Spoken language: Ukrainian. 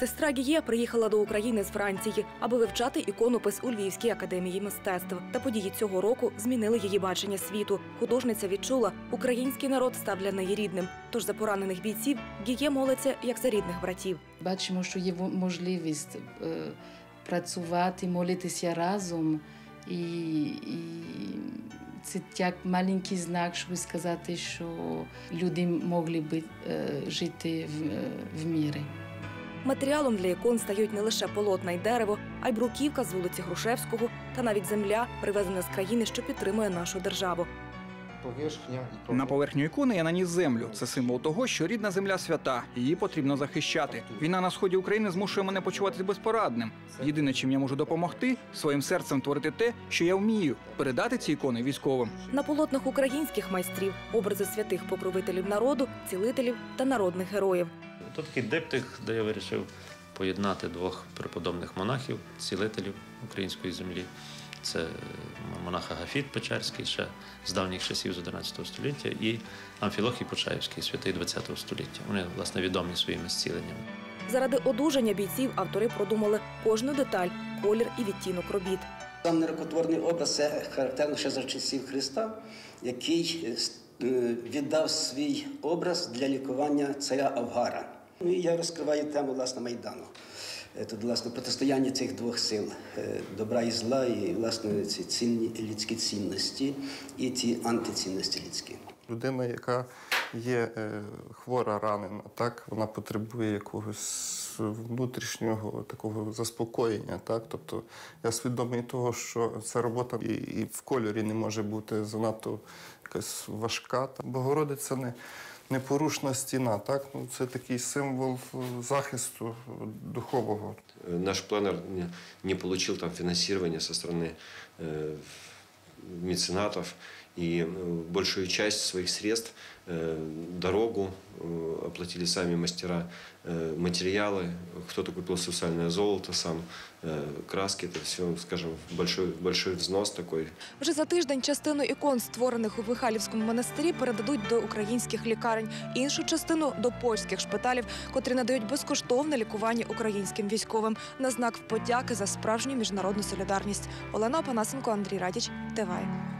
Сестра Гіє приїхала до України з Франції, аби вивчати іконопис у Львівській академії мистецтв. Та події цього року змінили її бачення світу. Художниця відчула, український народ став для неї рідним. Тож за поранених бійців Гіє молиться як за рідних братів. Бачимо, що є можливість е, працювати, молитися разом. І, і це як маленький знак, щоб сказати, що люди могли би е, жити в, е, в мірі. Матеріалом для ікон стають не лише полотна й дерево, а й бруківка з вулиці Грушевського та навіть земля, привезена з країни, що підтримує нашу державу. На поверхню ікони я наніс землю. Це символ того, що рідна земля свята, її потрібно захищати. Війна на сході України змушує мене почуватися безпорадним. Єдине, чим я можу допомогти, своїм серцем творити те, що я вмію передати ці ікони військовим. На полотнах українських майстрів образи святих покровителів народу, цілителів та народних героїв. То такий диптих, де я вирішив поєднати двох преподобних монахів, цілителів української землі. Це монах Агафіт Печерський, ще з давніх часів з 11 століття, і Амфілохій Почаївський, святий 20 століття. Вони, власне, відомі своїми зціленнями. Заради одужання бійців автори продумали кожну деталь, колір і відтінок робіт. Сам нерукотворний образ це характерно ще за часів Христа, який е, е, віддав свій образ для лікування царя Авгара. Ну я розкриваю тему власне Майдану. Е, Тут, власне, протистояння цих двох сил е, добра і зла, і власне ці цінні людські цінності і ті антицінності людські. Людина, яка є е, хвора, ранена, так, вона потребує якогось внутрішнього такого заспокоєння. Так? Тобто я свідомий того, що ця робота і, і в кольорі не може бути занадто якась важка. Богородиця не, непорушна стіна. Так? Ну, це такий символ е, захисту е, духового. Э, Наш планер не, не получил там финансирования со стороны э, меценатов, и э, большую часть своих средств, э, дорогу э, оплатили сами мастера, э, материалы, кто-то купил сусальное золото сам, э, краски, это все, скажем, большой, большой взнос такой Вже за тиждень частину ікон, створених у Вихалівському монастирі, передадуть до українських лікарень, іншу частину до польських шпиталів, котрі надають безкоштовне лікування українським військовим на знак подяки за справжню міжнародну солідарність. Олена Опанасенко, Андрій Радіч, ТВАЙ.